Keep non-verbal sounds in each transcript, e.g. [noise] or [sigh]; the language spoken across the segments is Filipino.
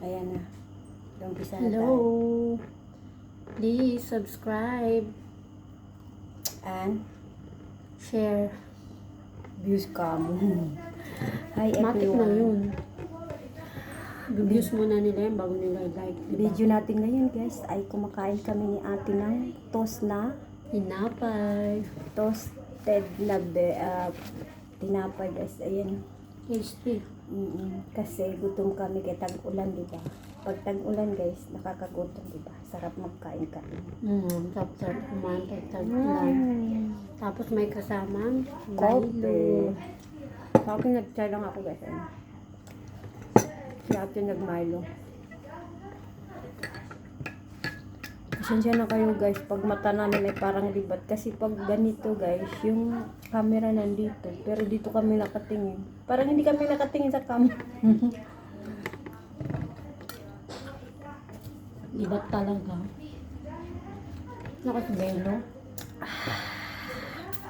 Ayan na. Umpisa na Hello. tayo. Please subscribe, And share. views ka mo. [laughs] Hi Matik na everyone. yun. Views muna nila yan bago nila like. Diba? Video natin ngayon guys ay kumakain kami ni ate ng toast na Tinapay. toasted na be, ah, tinapay guys. Ayan. Tasty. Mm-mm. Kasi gutom kami kay tag-ulan, di ba? Pag tag-ulan guys, nakakagutom, di ba? Sarap magkain-kain. Mm, sarap-sarap kumain pag tag-ulan. Tapos may kasamang Kope. Milo. Sa akin nag-try lang ako guys. Ano? Si ate nag-Milo. Pasensya na kayo guys, pag mata namin ay parang libat. Kasi pag ganito guys, yung camera nandito. Pero dito kami nakatingin. Parang hindi kami nakatingin sa camera. [laughs] Libat talaga. Nakasbelo.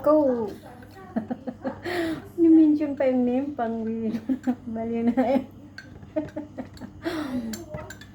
Go! Ni-mention pa yung name, pang [laughs] Mali na eh.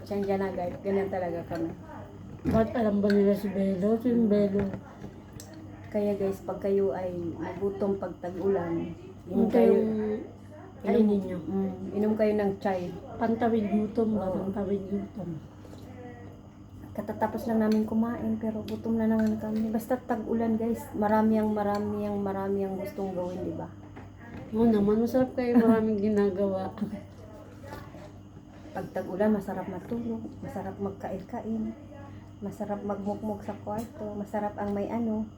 Pasensya na guys, ganyan talaga kami. Ba't alam ba nila si Belo? Si Belo. Kaya guys, pag kayo ay nagutom pag tag-ulan, inom Yung kayo, kayong kainin nyo. mm, inom kayo ng chai. Pantawid gutom ba? Oo. Pantawid gutom. Katatapos lang namin kumain, pero gutom na naman kami. Basta tag-ulan guys, marami ang marami ang marami ang gustong gawin, di ba? Oo naman, masarap kayo maraming ginagawa. Pag tag-ulan, masarap matulog, masarap magkain-kain, masarap magmukmuk sa kwarto, masarap ang may ano.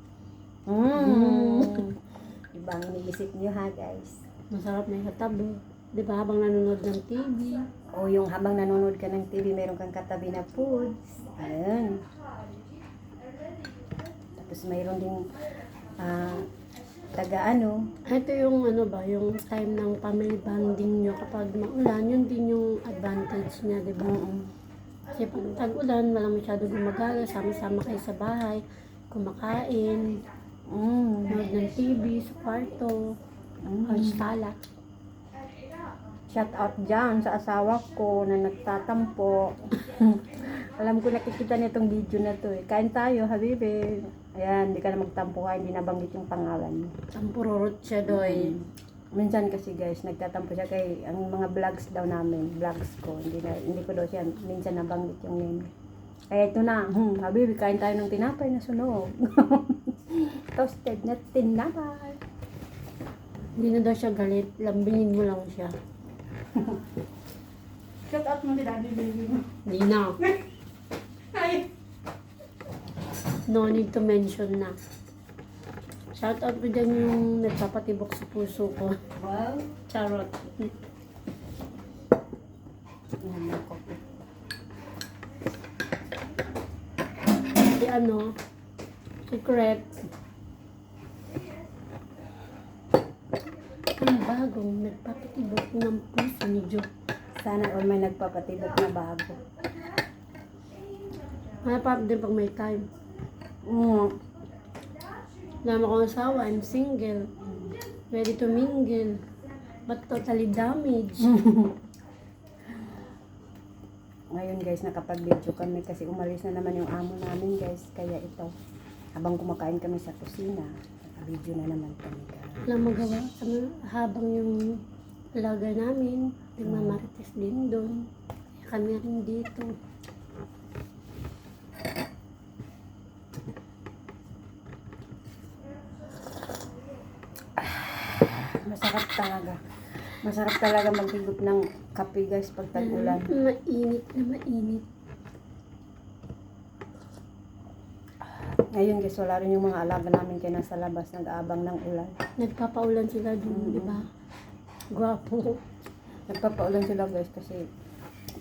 Mm. [laughs] Diba ang iniisip niyo ha guys? Masarap na yung katabi. Di ba habang nanonood ng TV? O yung habang nanonood ka ng TV, meron kang katabi na foods. Ayan. Tapos mayroon ding ah, taga ano. Ito yung ano ba, yung time ng family bonding nyo kapag maulan, yun din yung advantage niya, di ba? Mm-mm. Kasi pag tag-ulan, walang masyado gumagala, sama-sama kayo sa bahay, kumakain, Mm. manood ng TV sa kwarto, Mm. or sala. Shout out dyan sa asawa ko na nagtatampo. [laughs] Alam ko nakikita niya itong video na to eh. Kain tayo, habibi. Ayan, hindi ka na magtampo ha, hindi nabanggit yung pangalan. Tampururot siya doy. Minsan kasi guys, nagtatampo siya kay ang mga vlogs daw namin, vlogs ko. Hindi na hindi ko daw siya minsan nabanggit yung name. Kaya ito na, hmm, habibi, kain tayo ng tinapay na sunog. [laughs] Toasted na tinapay. Hindi na daw siya galit, lambingin mo lang siya. [laughs] Shout out mo si daddy baby mo. Hindi na. [laughs] Ay! No need to mention na. Shout out mo dyan yung nagpapatibok sa puso ko. Wow. Charot. Si ano, secret. Ang bagong nagpapatibok ng puso ni Jo. Sana all may nagpapatibok na bago. Hanap din pag may time. Mm. Lama ko asawa, I'm single. Ready to mingle. But totally damaged. [laughs] Ngayon guys, nakapag-video kami kasi umalis na naman yung amo namin guys. Kaya ito, habang kumakain kami sa kusina, video na naman kami guys. Walang magawa. Ano, habang yung vlogger namin, nagmamarites din doon. Kami rin dito. Masarap talaga. Masarap talaga maghigop ng kape guys pag tag-ulan. Mainit na mainit. Ngayon guys, wala rin yung mga alaga namin kaya nasa labas nag-aabang ng ulan. Nagpapaulan sila doon, Mm. di ba? Gwapo. Nagpapaulan sila guys kasi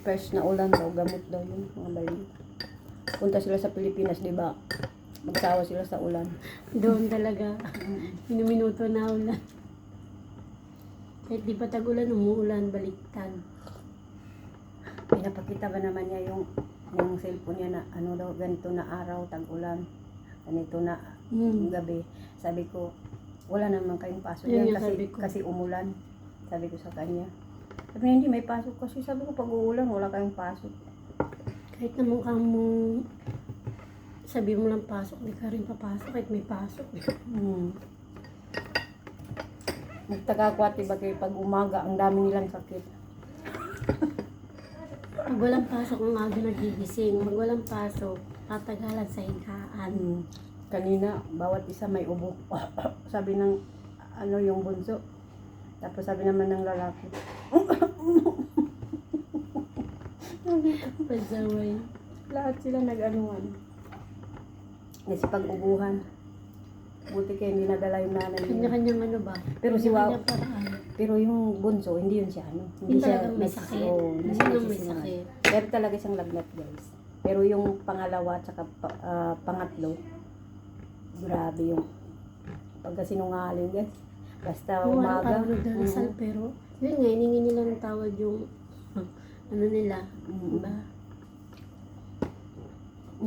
first na ulan daw, gamot daw yun, mga bali. Punta sila sa Pilipinas, di ba? Magsawa sila sa ulan. Doon talaga. Minuminuto na ulan. Kahit di pa tag-ulan, umuulan, baliktad. Pinapakita ba naman niya yung yung cellphone niya na ano daw, ganito na araw, tag-ulan. Ganito na Hmm. gabi. Sabi ko, wala naman kayong pasok yan yung kasi, kasi umulan. Sabi ko sa kanya. Sabi niya, hindi may pasok kasi sabi ko pag uulan wala kayong pasok. Kahit naman ka mo, sabi mo lang pasok, di ka rin papasok kahit may pasok. Hmm. Ate ba kayo pag umaga ang dami nilang sakit. Pag walang pasok, ang aga nagigising. Pag walang pasok, tatagalan sa higaan. Hmm. Kanina, bawat isa may ubo. [coughs] sabi ng ano yung bunso. Tapos sabi naman ng lalaki. Pasaway. Lahat sila nag-anuan. Kasi pag-ubuhan. Buti kayo hindi nadala yung nanay niya. Kanya-kanyang ano ba? Pero si Kanya-kanyang paraan. pero yung bunso, hindi yun siya ano. Hindi Hindi siya talagang may sakit. oo, Hindi siya may sakit. Pero talaga siyang lagnat guys. Pero yung pangalawa at ah, pangatlo, grabe yung pagkasinungaling guys. Basta Kung ano umaga. parang nagdarasal, mm, pero yun nga, hiningi nila ng tawad yung [laughs] ano nila. mm, Diba?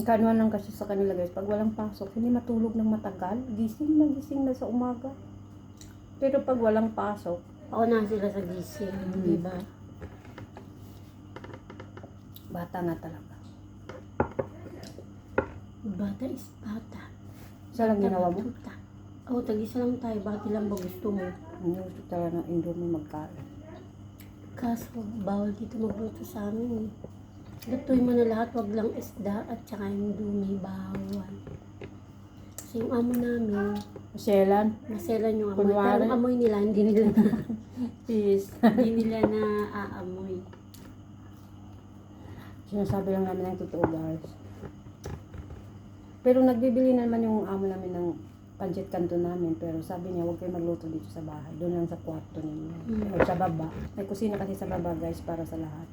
Kanuan lang kasi sa kanila guys, pag walang pasok, hindi matulog ng matagal. Gising na gising na sa umaga. Pero pag walang pasok, Ako na sila sa gising. Mm. Diba? bata na talaga. Bata is bata. Isa lang ginawa mo. Oo, tag-isa lang tayo. Bakit ilang ba gusto mo? Ang gusto talaga ng indomie magkain. Kaso, bawal dito magluto sa amin eh. Lutuin mo na lahat, wag lang isda at saka yung dumi, bawal. Kasi yung amo namin, Selan, maselan yung amoy. Kunwari. Pero amoy nila, hindi nila na, [laughs] peace. hindi nila na aamoy. Sinasabi lang namin ng totoo guys. Pero nagbibili naman yung amo namin ng pancit kanto namin. Pero sabi niya, huwag kayo magluto dito sa bahay. Doon lang sa kwarto ninyo. Mm. O sa baba. May kusina kasi sa baba guys para sa lahat.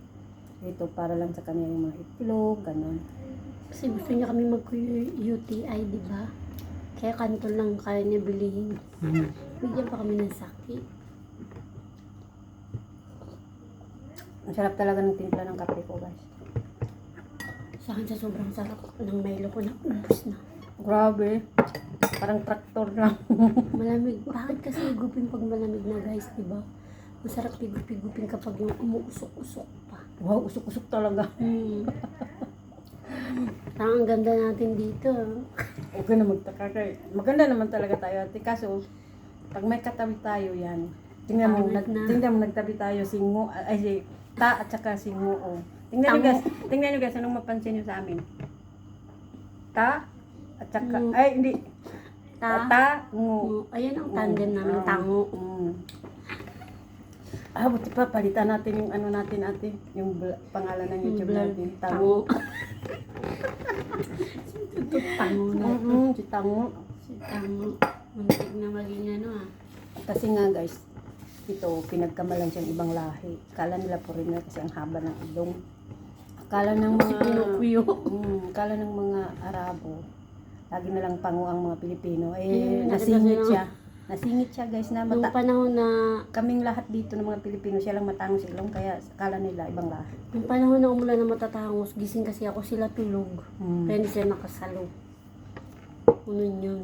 Ito para lang sa kanya yung mga itlog, ganun. Kasi gusto niya kami mag-UTI, di ba? Kaya kanto lang kaya niya bilihin. Bigyan pa kami ng sakit. Ang sarap talaga ng timpla ng kape ko guys. Sa akin sa sobrang sarap ng Milo ko na ubus na. Grabe. Parang traktor lang. [laughs] Malamig. Bakit kasi higupin pag malamig na guys, di ba? Masarap higup-higupin kapag yung umuusok-usok. Wow, usok-usok talaga. Hmm. Parang [laughs] ang ganda natin dito. Huwag ka na magtaka kay. Maganda naman talaga tayo ate. Kaso, pag may katabi tayo yan, tingnan mo, nag, na. tingnan mo nagtabi tayo, singo, ay si, ta at saka singo. Oh. Tingnan nyo guys, tingnan nyo guys, anong mapansin nyo sa amin? Ta at saka, Mm. ay hindi, Ta. ta, ngo. Ayan ang tandem namin, Mm. tango. Mm. Ah, buti pa, palitan natin yung ano natin ate, yung pangalan ng YouTube vlog. natin. Tango. Ito, [laughs] tango na. Mm-mm, si Tango. Si tango. Muntik na maging ano ah. Kasi nga guys, ito, pinagkamalan siyang ibang lahi. Akala nila po rin kasi ang haba ng ilong. Akala ng Si mga... Pinocchio. Mm, akala ng mga Arabo, lagi na lang pango ang mga Pilipino. Eh, Mm, nasingit siya. Nasingit siya guys na mata- panahon na kaming lahat dito ng mga Pilipino, siya lang matangos ilong, kaya akala nila ibang lahi. Yung panahon na umulan na matatangos, gising kasi ako sila tulog. Mm. Kaya hindi sila nakasalo. Unun yun.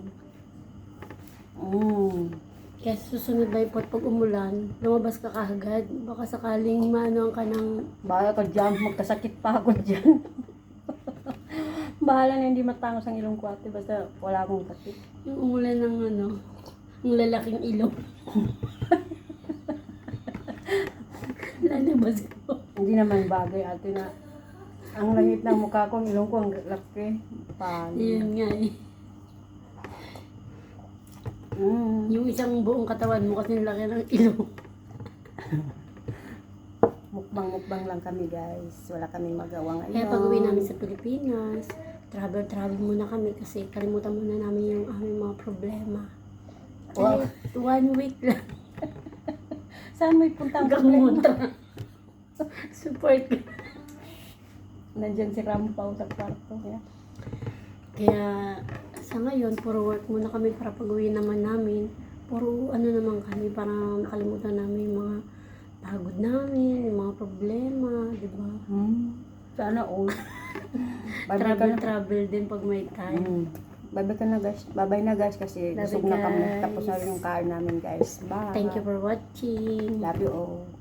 Mm. Kaya susunod ba pag umulan, lumabas ka kaagad. Baka sakaling maano ka ng... Bahala ka dyan, magkasakit pa ako dyan. [laughs] Bahala na hindi matangos ang ilong ko ate, basta wala akong sakit. Yung umulan ng ano, ang lalaking ilong. Lalabas ko. Hindi naman bagay ate na ang langit ng mukha ko, ang ilong ko ang laki. Paano? Yun nga eh. Mm. Yung isang buong katawan mo kasi laki ng ilong. [laughs] Mukbang-mukbang lang kami guys. Wala kaming magawa ngayon. Kaya pag uwi namin sa Pilipinas, travel-travel muna kami kasi kalimutan muna namin yung aming mga problema. Kahit one week lang. [laughs] Saan may punta ang problema? [laughs] Support ka. Nandyan si Rampaw sa kwarto. Kaya. Kaya sa ngayon, puro work muna kami para pag uwi naman namin. Puro ano naman kami para nakalimutan namin yung mga pagod namin, yung mga problema, di ba? Hmm. Sana all. [laughs] Travel, travel din pag may time. Mm. Bye-bye ka na guys. Bye-bye na guys kasi Love busog na kami. Tapos na rin yung car namin guys. Bye. Thank you for watching. Love you all.